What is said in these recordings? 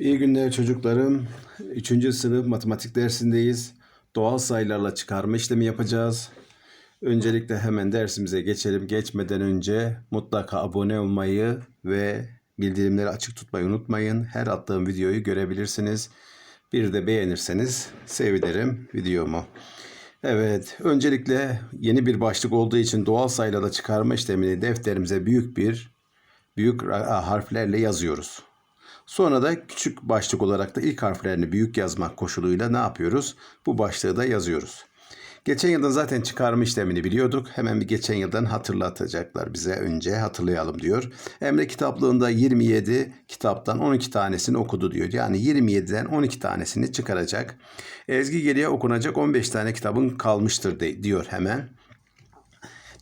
İyi günler çocuklarım. 3. sınıf matematik dersindeyiz. Doğal sayılarla çıkarma işlemi yapacağız. Öncelikle hemen dersimize geçelim. Geçmeden önce mutlaka abone olmayı ve bildirimleri açık tutmayı unutmayın. Her attığım videoyu görebilirsiniz. Bir de beğenirseniz sevinirim videomu. Evet, öncelikle yeni bir başlık olduğu için doğal sayılarla çıkarma işlemini defterimize büyük bir büyük harflerle yazıyoruz. Sonra da küçük başlık olarak da ilk harflerini büyük yazmak koşuluyla ne yapıyoruz? Bu başlığı da yazıyoruz. Geçen yılda zaten çıkarma işlemini biliyorduk. Hemen bir geçen yıldan hatırlatacaklar bize önce hatırlayalım diyor. Emre kitaplığında 27 kitaptan 12 tanesini okudu diyor. Yani 27'den 12 tanesini çıkaracak. Ezgi geriye okunacak 15 tane kitabın kalmıştır diyor hemen.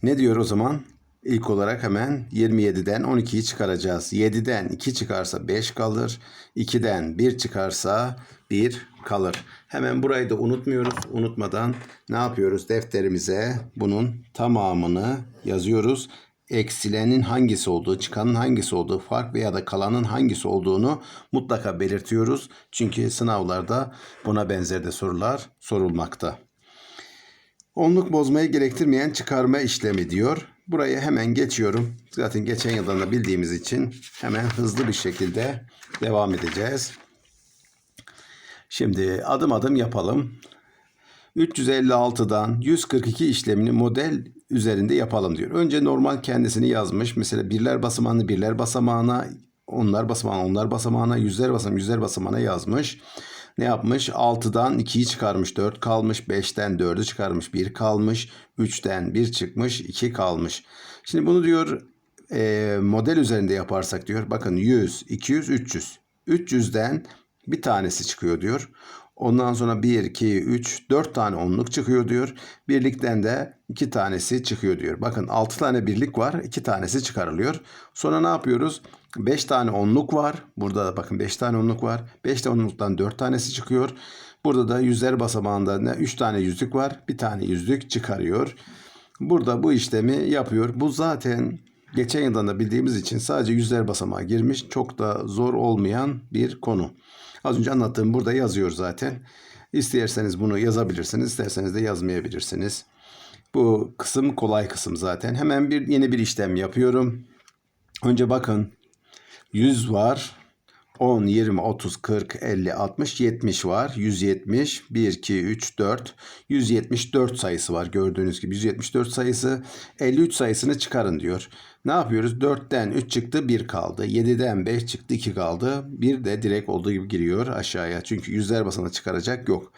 Ne diyor o zaman? İlk olarak hemen 27'den 12'yi çıkaracağız. 7'den 2 çıkarsa 5 kalır. 2'den 1 çıkarsa 1 kalır. Hemen burayı da unutmuyoruz. Unutmadan ne yapıyoruz? Defterimize bunun tamamını yazıyoruz. Eksilenin hangisi olduğu, çıkanın hangisi olduğu, fark veya da kalanın hangisi olduğunu mutlaka belirtiyoruz. Çünkü sınavlarda buna benzer de sorular sorulmakta. Onluk bozmayı gerektirmeyen çıkarma işlemi diyor. Burayı hemen geçiyorum. Zaten geçen yıldan da bildiğimiz için hemen hızlı bir şekilde devam edeceğiz. Şimdi adım adım yapalım. 356'dan 142 işlemini model üzerinde yapalım diyor. Önce normal kendisini yazmış. Mesela birler basamağını birler basamağına, onlar basamağına onlar basamağına, yüzler basamağına yüzler basamağına yazmış. Ne yapmış? 6'dan 2'yi çıkarmış 4 kalmış. 5'ten 4'ü çıkarmış 1 kalmış. 3'ten 1 çıkmış 2 kalmış. Şimdi bunu diyor e, model üzerinde yaparsak diyor. Bakın 100, 200, 300. 300'den bir tanesi çıkıyor diyor. Ondan sonra 1, 2, 3, 4 tane onluk çıkıyor diyor. Birlikten de 2 tanesi çıkıyor diyor. Bakın 6 tane birlik var. 2 tanesi çıkarılıyor. Sonra ne yapıyoruz? 5 tane onluk var. Burada da bakın 5 tane onluk var. 5 tane onluktan 4 tanesi çıkıyor. Burada da yüzler basamağında ne 3 tane yüzlük var. Bir tane yüzlük çıkarıyor. Burada bu işlemi yapıyor. Bu zaten geçen yıldan da bildiğimiz için sadece yüzler basamağa girmiş. Çok da zor olmayan bir konu. Az önce anlattığım burada yazıyor zaten. İsterseniz bunu yazabilirsiniz, isterseniz de yazmayabilirsiniz. Bu kısım kolay kısım zaten. Hemen bir yeni bir işlem yapıyorum. Önce bakın 100 var. 10, 20, 30, 40, 50, 60, 70 var. 170, 1, 2, 3, 4. 174 sayısı var gördüğünüz gibi. 174 sayısı 53 sayısını çıkarın diyor. Ne yapıyoruz? 4'ten 3 çıktı 1 kaldı. 7'den 5 çıktı 2 kaldı. 1 de direkt olduğu gibi giriyor aşağıya. Çünkü yüzler basana çıkaracak yok.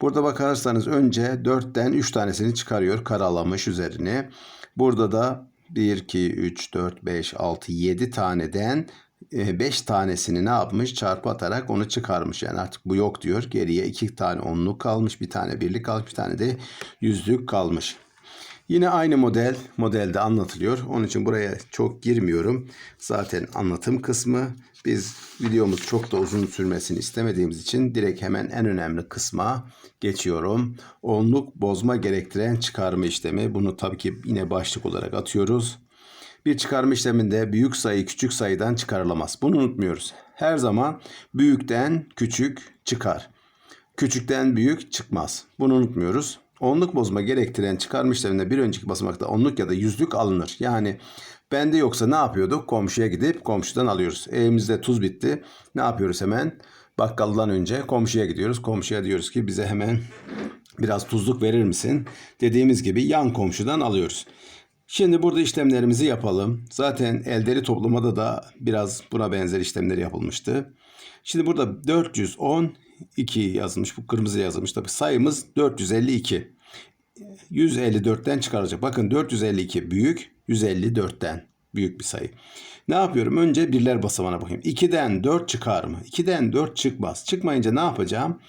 Burada bakarsanız önce 4'ten 3 tanesini çıkarıyor karalamış üzerine. Burada da 1, 2, 3, 4, 5, 6, 7 taneden 5 tanesini ne yapmış? Çarpı atarak onu çıkarmış. Yani artık bu yok diyor. Geriye 2 tane onluk kalmış, bir tane birlik kalmış, bir tane de yüzlük kalmış. Yine aynı model modelde anlatılıyor. Onun için buraya çok girmiyorum. Zaten anlatım kısmı. Biz videomuz çok da uzun sürmesini istemediğimiz için direkt hemen en önemli kısma geçiyorum. Onluk bozma gerektiren çıkarma işlemi. Bunu tabii ki yine başlık olarak atıyoruz. Bir çıkarma işleminde büyük sayı küçük sayıdan çıkarılamaz. Bunu unutmuyoruz. Her zaman büyükten küçük çıkar. Küçükten büyük çıkmaz. Bunu unutmuyoruz. Onluk bozma gerektiren çıkarma işleminde bir önceki basamakta onluk ya da yüzlük alınır. Yani bende yoksa ne yapıyorduk? Komşuya gidip komşudan alıyoruz. Evimizde tuz bitti. Ne yapıyoruz hemen? Bakkaldan önce komşuya gidiyoruz. Komşuya diyoruz ki bize hemen biraz tuzluk verir misin? Dediğimiz gibi yan komşudan alıyoruz. Şimdi burada işlemlerimizi yapalım. Zaten eldeli toplamada da biraz buna benzer işlemler yapılmıştı. Şimdi burada 412 yazılmış. Bu kırmızı yazılmış. Tabii sayımız 452. 154'ten çıkaracak. Bakın 452 büyük, 154'ten büyük bir sayı. Ne yapıyorum? Önce birler basamağına bakayım. 2'den 4 çıkar mı? 2'den 4 çıkmaz. Çıkmayınca ne yapacağım?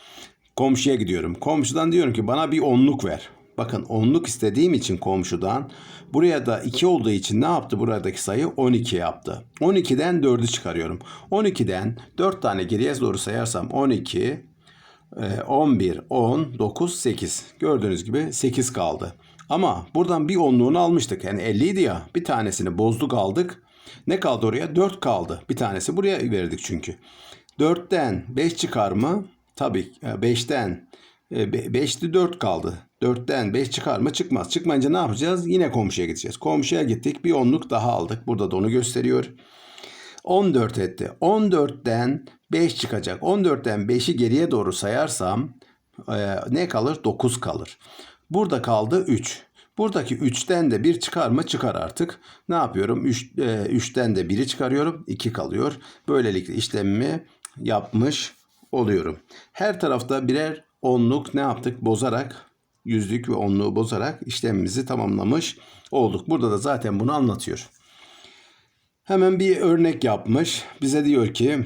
Komşuya gidiyorum. Komşudan diyorum ki bana bir onluk ver. Bakın onluk istediğim için komşudan buraya da 2 olduğu için ne yaptı buradaki sayı 12 yaptı. 12'den 4'ü çıkarıyorum. 12'den 4 tane geriye doğru sayarsam 12, e, 11, 10, 9, 8. Gördüğünüz gibi 8 kaldı. Ama buradan bir onluğunu almıştık. Yani 50 idi ya. Bir tanesini bozduk aldık. Ne kaldı oraya? 4 kaldı. Bir tanesi buraya verdik çünkü. 4'ten 5 çıkar mı? Tabii 5'ten 5'ti 4 kaldı. 4'ten 5 çıkar mı? Çıkmaz. Çıkmayınca ne yapacağız? Yine komşuya gideceğiz. Komşuya gittik. Bir onluk daha aldık. Burada da onu gösteriyor. 14 etti. 14'ten 5 çıkacak. 14'ten 5'i geriye doğru sayarsam e, ne kalır? 9 kalır. Burada kaldı 3. Buradaki 3'ten de 1 çıkar mı? Çıkar artık. Ne yapıyorum? 3, e, 3'ten de 1'i çıkarıyorum. 2 kalıyor. Böylelikle işlemimi yapmış oluyorum. Her tarafta birer onluk ne yaptık? Bozarak yüzlük ve onluğu bozarak işlemimizi tamamlamış olduk. Burada da zaten bunu anlatıyor. Hemen bir örnek yapmış. Bize diyor ki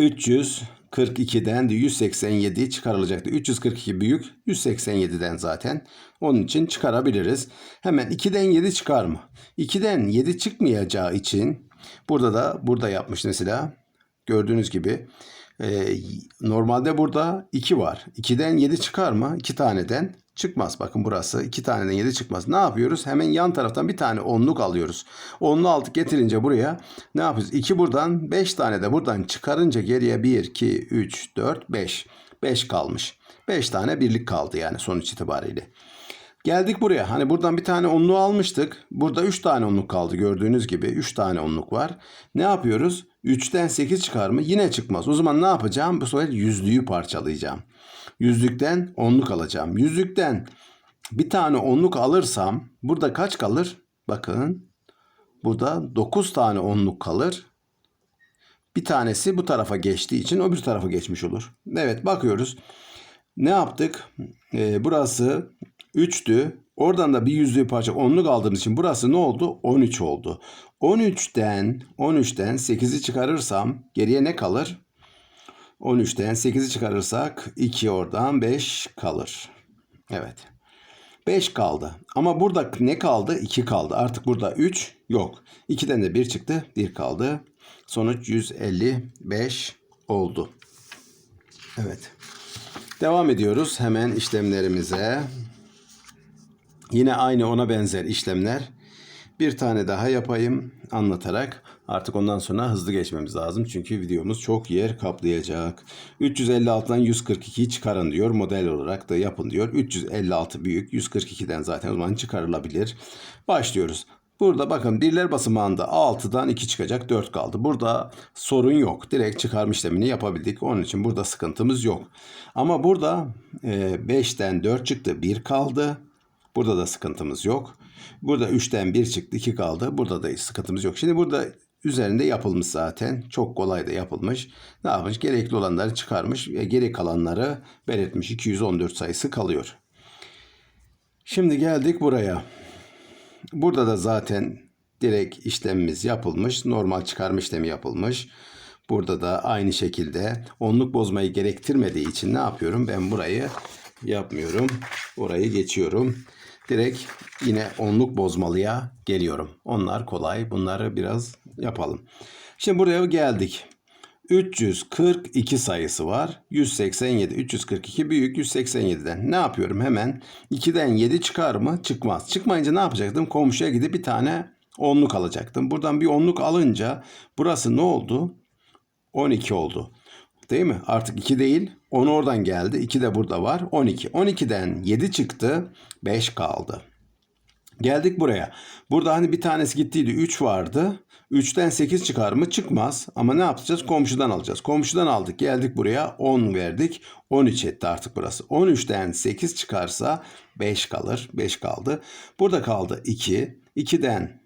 342'den de 187 çıkarılacaktı. 342 büyük 187'den zaten. Onun için çıkarabiliriz. Hemen 2'den 7 çıkar mı? 2'den 7 çıkmayacağı için burada da burada yapmış mesela. Gördüğünüz gibi e, normalde burada 2 var. 2'den 7 çıkar mı? 2 taneden çıkmaz. Bakın burası 2 taneden 7 çıkmaz. Ne yapıyoruz? Hemen yan taraftan bir tane onluk alıyoruz. Onlu aldık getirince buraya ne yapıyoruz? 2 buradan 5 tane de buradan çıkarınca geriye 1, 2, 3, 4, 5. 5 kalmış. 5 tane birlik kaldı yani sonuç itibariyle. Geldik buraya. Hani buradan bir tane onluğu almıştık. Burada 3 tane onluk kaldı gördüğünüz gibi. 3 tane onluk var. Ne yapıyoruz? 3'ten 8 çıkar mı? Yine çıkmaz. O zaman ne yapacağım? Bu sefer yüzlüğü parçalayacağım. Yüzlükten onluk alacağım. Yüzlükten bir tane onluk alırsam burada kaç kalır? Bakın. Burada 9 tane onluk kalır. Bir tanesi bu tarafa geçtiği için öbür tarafa geçmiş olur. Evet bakıyoruz. Ne yaptık? Ee, burası 3'tü. Oradan da bir yüzlüğü parça onluk aldığımız için burası ne oldu? 13 oldu. 13'ten 13'ten 8'i çıkarırsam geriye ne kalır? 13'ten 8'i çıkarırsak 2 oradan 5 kalır. Evet. 5 kaldı. Ama burada ne kaldı? 2 kaldı. Artık burada 3 yok. 2'den de 1 çıktı. 1 kaldı. Sonuç 155 oldu. Evet. Devam ediyoruz hemen işlemlerimize. Yine aynı ona benzer işlemler. Bir tane daha yapayım anlatarak artık ondan sonra hızlı geçmemiz lazım. Çünkü videomuz çok yer kaplayacak. 356'dan 142'yi çıkarın diyor. Model olarak da yapın diyor. 356 büyük. 142'den zaten o zaman çıkarılabilir. Başlıyoruz. Burada bakın birler basamağında 6'dan 2 çıkacak 4 kaldı. Burada sorun yok. Direkt çıkarma işlemini yapabildik. Onun için burada sıkıntımız yok. Ama burada 5'ten 4 çıktı 1 kaldı. Burada da sıkıntımız yok. Burada 3'ten 1 çıktı 2 kaldı. Burada da sıkıntımız yok. Şimdi burada üzerinde yapılmış zaten. Çok kolay da yapılmış. Ne yapmış? Gerekli olanları çıkarmış ve geri kalanları belirtmiş. 214 sayısı kalıyor. Şimdi geldik buraya. Burada da zaten direkt işlemimiz yapılmış. Normal çıkarma işlemi yapılmış. Burada da aynı şekilde onluk bozmayı gerektirmediği için ne yapıyorum? Ben burayı yapmıyorum. Orayı geçiyorum. Direkt yine onluk bozmalıya geliyorum. Onlar kolay. Bunları biraz yapalım. Şimdi buraya geldik. 342 sayısı var. 187. 342 büyük 187'den. Ne yapıyorum hemen? 2'den 7 çıkar mı? Çıkmaz. Çıkmayınca ne yapacaktım? Komşuya gidip bir tane onluk alacaktım. Buradan bir onluk alınca burası ne oldu? 12 oldu. Değil mi? Artık 2 değil. 10 oradan geldi. 2 de burada var. 12. 12'den 7 çıktı. 5 kaldı. Geldik buraya. Burada hani bir tanesi gittiydi 3 vardı. 3'ten 8 çıkar mı? Çıkmaz. Ama ne yapacağız? Komşudan alacağız. Komşudan aldık. Geldik buraya 10 verdik. 13 etti artık burası. 13'ten 8 çıkarsa 5 kalır. 5 kaldı. Burada kaldı 2. 2'den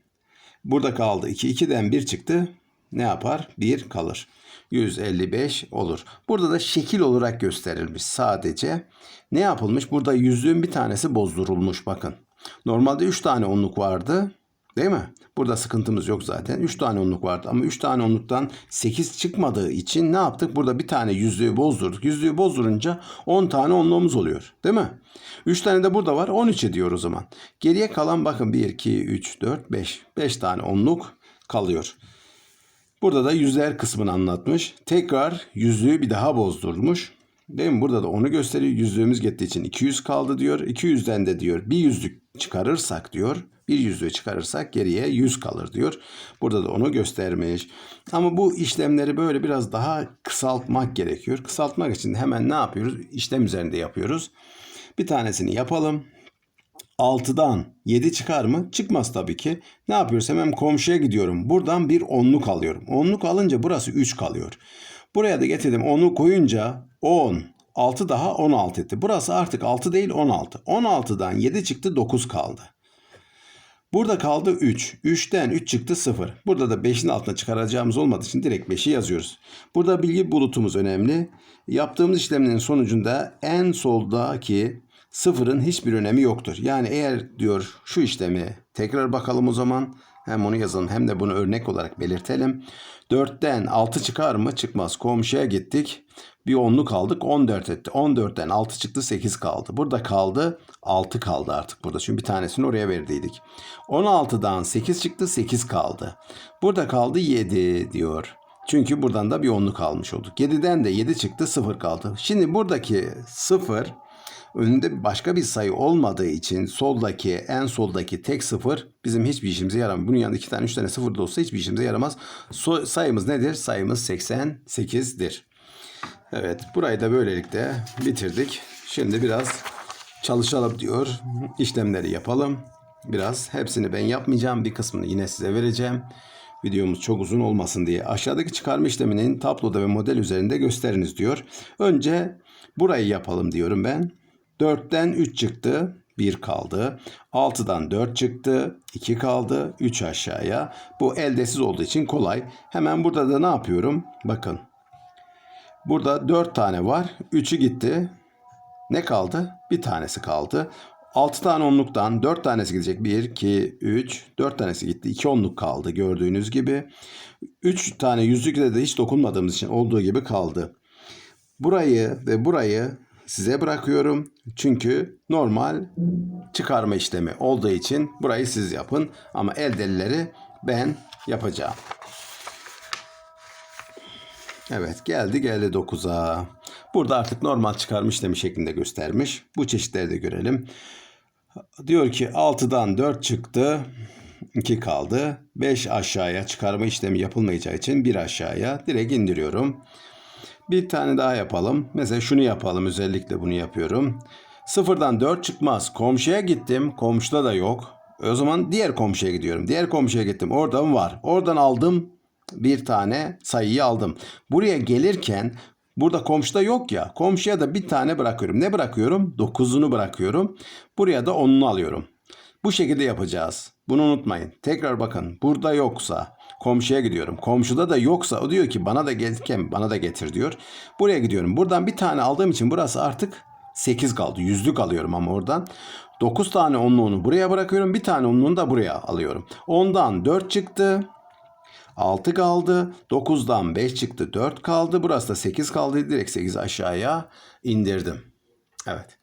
burada kaldı 2. 2'den 1 çıktı. Ne yapar? 1 kalır. 155 olur. Burada da şekil olarak gösterilmiş sadece. Ne yapılmış? Burada yüzlüğün bir tanesi bozdurulmuş bakın. Normalde 3 tane onluk vardı. Değil mi? Burada sıkıntımız yok zaten. 3 tane onluk vardı ama 3 tane onluktan 8 çıkmadığı için ne yaptık? Burada bir tane yüzlüğü bozdurduk. Yüzlüğü bozdurunca 10 tane onluğumuz oluyor. Değil mi? 3 tane de burada var. 13 ediyor o zaman. Geriye kalan bakın 1, 2, 3, 4, 5. 5 tane onluk kalıyor. Burada da yüzler kısmını anlatmış. Tekrar yüzlüğü bir daha bozdurmuş. Değil mi? Burada da onu gösteriyor. Yüzlüğümüz gittiği için 200 kaldı diyor. 200'den de diyor bir yüzlük çıkarırsak diyor Bir yüzüğü çıkarırsak geriye 100 kalır diyor. Burada da onu göstermiş. Ama bu işlemleri böyle biraz daha kısaltmak gerekiyor. Kısaltmak için hemen ne yapıyoruz? İşlem üzerinde yapıyoruz. Bir tanesini yapalım. 6'dan 7 çıkar mı? Çıkmaz tabii ki. Ne yapıyoruz? Hemen komşuya gidiyorum. Buradan bir onluk alıyorum. Onluk alınca burası 3 kalıyor. Buraya da getirdim. Onu koyunca 10. 6 daha 16 etti. Burası artık 6 değil 16. 16'dan 7 çıktı 9 kaldı. Burada kaldı 3. 3'ten 3 çıktı 0. Burada da 5'in altına çıkaracağımız olmadığı için direkt 5'i yazıyoruz. Burada bilgi bulutumuz önemli. Yaptığımız işlemlerin sonucunda en soldaki sıfırın hiçbir önemi yoktur. Yani eğer diyor şu işlemi tekrar bakalım o zaman hem onu yazalım hem de bunu örnek olarak belirtelim. 4'ten 6 çıkar mı? Çıkmaz. Komşuya gittik. Bir onluk aldık. 14 etti. 14'ten 6 çıktı 8 kaldı. Burada kaldı 6 kaldı artık burada. Çünkü bir tanesini oraya verdiydik. 16'dan 8 çıktı 8 kaldı. Burada kaldı 7 diyor. Çünkü buradan da bir onluk almış olduk. 7'den de 7 çıktı 0 kaldı. Şimdi buradaki 0 önünde başka bir sayı olmadığı için soldaki en soldaki tek sıfır bizim hiçbir işimize yaramıyor. Bunun yanında iki tane üç tane sıfır da olsa hiçbir işimize yaramaz. So- sayımız nedir? Sayımız 88'dir. Evet burayı da böylelikle bitirdik. Şimdi biraz çalışalım diyor. İşlemleri yapalım. Biraz hepsini ben yapmayacağım. Bir kısmını yine size vereceğim. Videomuz çok uzun olmasın diye. Aşağıdaki çıkarma işleminin tabloda ve model üzerinde gösteriniz diyor. Önce burayı yapalım diyorum ben. 4'ten 3 çıktı. 1 kaldı. 6'dan 4 çıktı. 2 kaldı. 3 aşağıya. Bu eldesiz olduğu için kolay. Hemen burada da ne yapıyorum? Bakın. Burada 4 tane var. 3'ü gitti. Ne kaldı? Bir tanesi kaldı. 6 tane onluktan 4 tanesi gidecek. 1, 2, 3, 4 tanesi gitti. 2 onluk kaldı gördüğünüz gibi. 3 tane yüzlükle de hiç dokunmadığımız için olduğu gibi kaldı. Burayı ve burayı size bırakıyorum. Çünkü normal çıkarma işlemi olduğu için burayı siz yapın. Ama el delileri ben yapacağım. Evet geldi geldi 9'a. Burada artık normal çıkarma işlemi şeklinde göstermiş. Bu çeşitleri de görelim. Diyor ki 6'dan 4 çıktı. 2 kaldı. 5 aşağıya çıkarma işlemi yapılmayacağı için 1 aşağıya direkt indiriyorum. Bir tane daha yapalım. Mesela şunu yapalım. Özellikle bunu yapıyorum. Sıfırdan 4 çıkmaz. Komşuya gittim. Komşuda da yok. O zaman diğer komşuya gidiyorum. Diğer komşuya gittim. Oradan var. Oradan aldım. Bir tane sayıyı aldım. Buraya gelirken burada komşuda yok ya. Komşuya da bir tane bırakıyorum. Ne bırakıyorum? 9'unu bırakıyorum. Buraya da 10'unu alıyorum. Bu şekilde yapacağız. Bunu unutmayın. Tekrar bakın. Burada yoksa komşuya gidiyorum. Komşuda da yoksa o diyor ki bana da gelirken bana da getir diyor. Buraya gidiyorum. Buradan bir tane aldığım için burası artık 8 kaldı. Yüzlük alıyorum ama oradan. 9 tane onluğunu buraya bırakıyorum. Bir tane onluğunu da buraya alıyorum. Ondan 4 çıktı. 6 kaldı. 9'dan 5 çıktı. 4 kaldı. Burası da 8 kaldı. Direkt 8 aşağıya indirdim. Evet.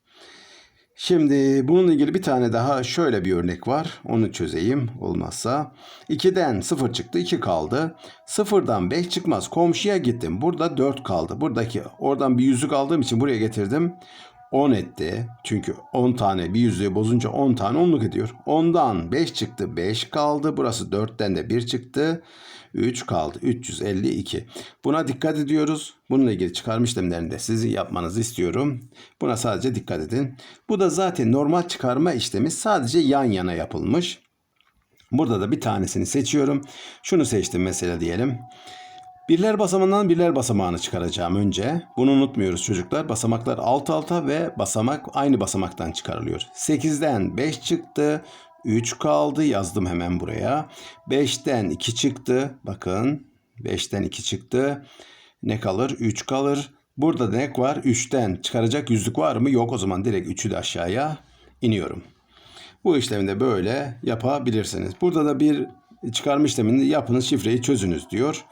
Şimdi bununla ilgili bir tane daha şöyle bir örnek var. Onu çözeyim olmazsa. 2'den 0 çıktı 2 kaldı. 0'dan 5 çıkmaz. Komşuya gittim. Burada 4 kaldı. Buradaki oradan bir yüzük aldığım için buraya getirdim. 10 etti. Çünkü 10 tane bir yüzüğü bozunca 10 tane onluk ediyor. 10'dan 5 çıktı 5 kaldı. Burası 4'ten de 1 çıktı. 3 kaldı. 352. Buna dikkat ediyoruz. Bununla ilgili çıkarma işlemlerini de sizin yapmanızı istiyorum. Buna sadece dikkat edin. Bu da zaten normal çıkarma işlemi sadece yan yana yapılmış. Burada da bir tanesini seçiyorum. Şunu seçtim mesela diyelim. Birler basamağından birler basamağını çıkaracağım önce. Bunu unutmuyoruz çocuklar. Basamaklar alt alta ve basamak aynı basamaktan çıkarılıyor. 8'den 5 çıktı. 3 kaldı. Yazdım hemen buraya. 5'ten 2 çıktı. Bakın 5'ten 2 çıktı. Ne kalır? 3 kalır. Burada ne var? 3'ten çıkaracak yüzlük var mı? Yok o zaman direkt 3'ü de aşağıya iniyorum. Bu işlemi de böyle yapabilirsiniz. Burada da bir çıkarma işlemini yapınız şifreyi çözünüz diyor.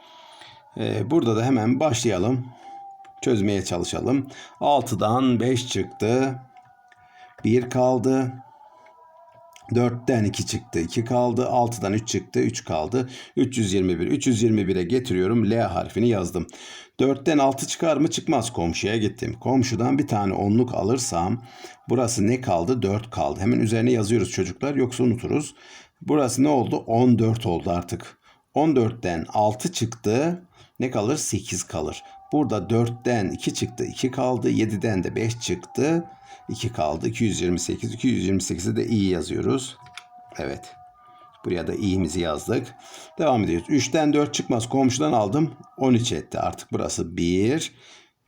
Ee, burada da hemen başlayalım. Çözmeye çalışalım. 6'dan 5 çıktı. 1 kaldı. 4'ten 2 çıktı 2 kaldı. 6'dan 3 çıktı 3 kaldı. 321. 321'e getiriyorum. L harfini yazdım. 4'ten 6 çıkar mı? Çıkmaz. Komşuya gittim. Komşudan bir tane onluk alırsam burası ne kaldı? 4 kaldı. Hemen üzerine yazıyoruz çocuklar yoksa unuturuz. Burası ne oldu? 14 oldu artık. 14'ten 6 çıktı. Ne kalır? 8 kalır. Burada 4'ten 2 çıktı. 2 kaldı. 7'den de 5 çıktı. 2 kaldı. 228. 228'i de iyi yazıyoruz. Evet. Buraya da i'mizi yazdık. Devam ediyoruz. 3'ten 4 çıkmaz. Komşudan aldım. 13 etti. Artık burası 1.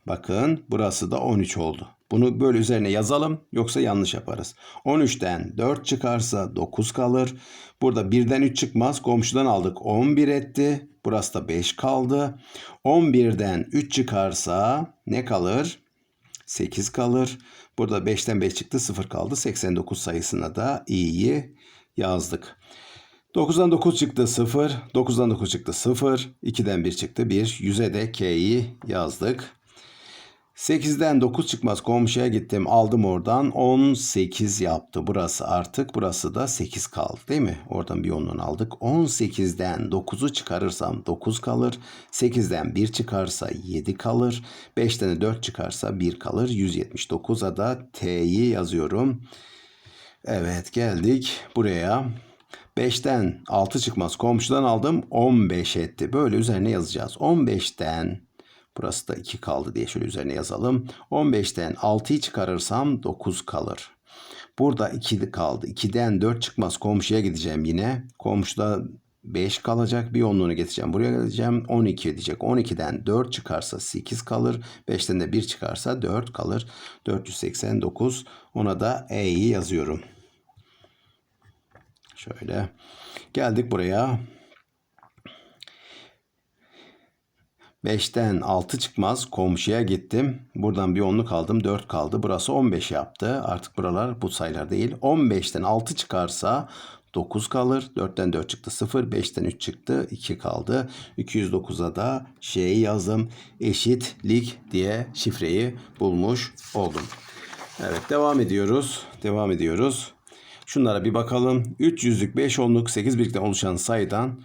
Bakın burası da 13 oldu. Bunu böyle üzerine yazalım yoksa yanlış yaparız. 13'ten 4 çıkarsa 9 kalır. Burada 1'den 3 çıkmaz. Komşudan aldık 11 etti. Burası da 5 kaldı. 11'den 3 çıkarsa ne kalır? 8 kalır. Burada 5'ten 5 çıktı 0 kaldı. 89 sayısına da i'yi yazdık. 9'dan 9 çıktı 0. 9'dan 9 çıktı 0. 2'den 1 çıktı 1. 100'e de k'yi yazdık. 8'den 9 çıkmaz komşuya gittim aldım oradan. 18 yaptı burası artık. Burası da 8 kaldı değil mi? Oradan bir onluğunu aldık. 18'den 9'u çıkarırsam 9 kalır. 8'den 1 çıkarsa 7 kalır. 5'ten de 4 çıkarsa 1 kalır. 179'a da T'yi yazıyorum. Evet geldik buraya. 5'ten 6 çıkmaz komşudan aldım. 15 etti. Böyle üzerine yazacağız. 15'ten Burası da 2 kaldı diye şöyle üzerine yazalım. 15'ten 6'yı çıkarırsam 9 kalır. Burada 2 kaldı. 2'den 4 çıkmaz. Komşuya gideceğim yine. Komşuda 5 kalacak. Bir onluğunu getireceğim. Buraya geleceğim. 12 edecek. 12'den 4 çıkarsa 8 kalır. 5'ten de 1 çıkarsa 4 kalır. 489. Ona da E'yi yazıyorum. Şöyle. Geldik buraya. 5'ten 6 çıkmaz. Komşuya gittim. Buradan bir onluk aldım. 4 kaldı. Burası 15 yaptı. Artık buralar bu sayılar değil. 15'ten 6 çıkarsa 9 kalır. 4'ten 4 çıktı 0. 5'ten 3 çıktı. 2 kaldı. 209'a da şeyi yazdım. Eşitlik diye şifreyi bulmuş oldum. Evet devam ediyoruz. Devam ediyoruz. Şunlara bir bakalım. 300'lük 5 onluk 8 birlikten oluşan sayıdan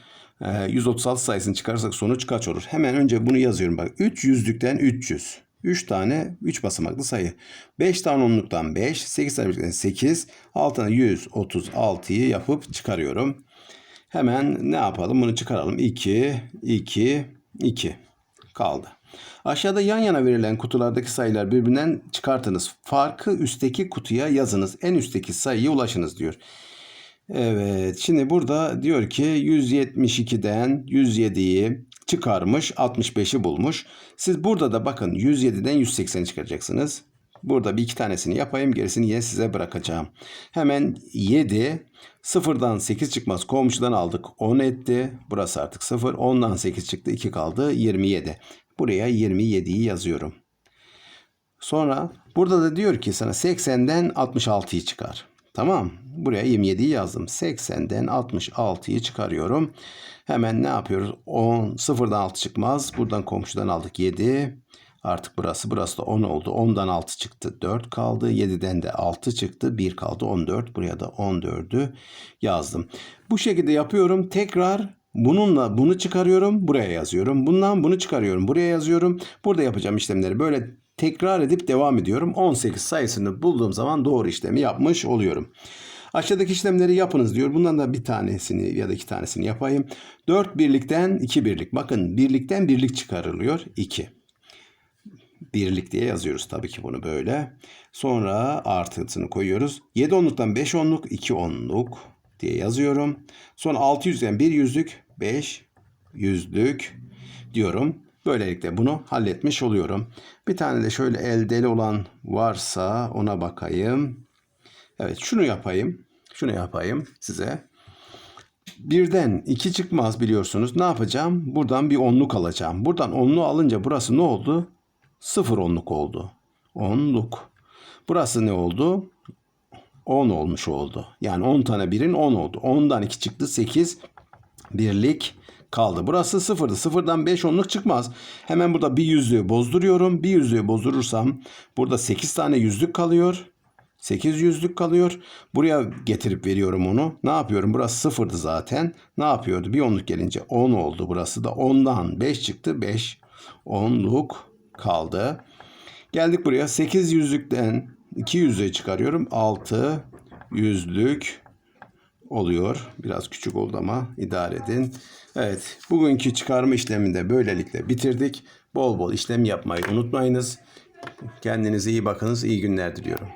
136 sayısını çıkarsak sonuç kaç olur? Hemen önce bunu yazıyorum bak. 3 yüzlükten 300. 3 tane 3 basamaklı sayı. 5 tane onluktan 5, 8 tane birlikten 8, 6 tane 136'yı yapıp çıkarıyorum. Hemen ne yapalım? Bunu çıkaralım. 2, 2, 2 kaldı. Aşağıda yan yana verilen kutulardaki sayılar birbirinden çıkartınız. Farkı üstteki kutuya yazınız. En üstteki sayıya ulaşınız diyor. Evet şimdi burada diyor ki 172'den 107'yi çıkarmış 65'i bulmuş. Siz burada da bakın 107'den 180'i çıkaracaksınız. Burada bir iki tanesini yapayım gerisini yine size bırakacağım. Hemen 7 sıfırdan 8 çıkmaz komşudan aldık 10 etti. Burası artık 0 10'dan 8 çıktı 2 kaldı 27. Buraya 27'yi yazıyorum. Sonra burada da diyor ki sana 80'den 66'yı çıkar. Tamam. Buraya 27'yi yazdım. 80'den 66'yı çıkarıyorum. Hemen ne yapıyoruz? 10, 0'dan 6 çıkmaz. Buradan komşudan aldık 7. Artık burası. Burası da 10 oldu. 10'dan 6 çıktı. 4 kaldı. 7'den de 6 çıktı. 1 kaldı. 14. Buraya da 14'ü yazdım. Bu şekilde yapıyorum. Tekrar bununla bunu çıkarıyorum. Buraya yazıyorum. Bundan bunu çıkarıyorum. Buraya yazıyorum. Burada yapacağım işlemleri böyle tekrar edip devam ediyorum. 18 sayısını bulduğum zaman doğru işlemi yapmış oluyorum. Aşağıdaki işlemleri yapınız diyor. Bundan da bir tanesini ya da iki tanesini yapayım. 4 birlikten 2 birlik. Bakın birlikten birlik çıkarılıyor. 2. Birlik diye yazıyoruz tabii ki bunu böyle. Sonra artısını koyuyoruz. 7 onluktan 5 onluk, 2 onluk diye yazıyorum. Sonra 600'den 1 yüzlük, 5 yüzlük diyorum. Böylelikle bunu halletmiş oluyorum. Bir tane de şöyle eldeli olan varsa ona bakayım. Evet şunu yapayım. Şunu yapayım size. Birden iki çıkmaz biliyorsunuz. Ne yapacağım? Buradan bir onluk alacağım. Buradan onluğu alınca burası ne oldu? Sıfır onluk oldu. Onluk. Burası ne oldu? 10 olmuş oldu. Yani 10 tane birin 10 oldu. 10'dan 2 çıktı 8 birlik kaldı. Burası sıfırdı. Sıfırdan 5 onluk çıkmaz. Hemen burada bir yüzlüğü bozduruyorum. Bir yüzlüğü bozdurursam burada 8 tane yüzlük kalıyor. 800'lük kalıyor. Buraya getirip veriyorum onu. Ne yapıyorum? Burası sıfırdı zaten. Ne yapıyordu? Bir onluk gelince 10 oldu. Burası da 10'dan 5 çıktı. 5 onluk kaldı. Geldik buraya 800'lükten 200'e çıkarıyorum. 6 yüzlük oluyor. Biraz küçük oldu ama idare edin. Evet, bugünkü çıkarma işlemini de böylelikle bitirdik. Bol bol işlem yapmayı unutmayınız. Kendinize iyi bakınız. İyi günler diliyorum.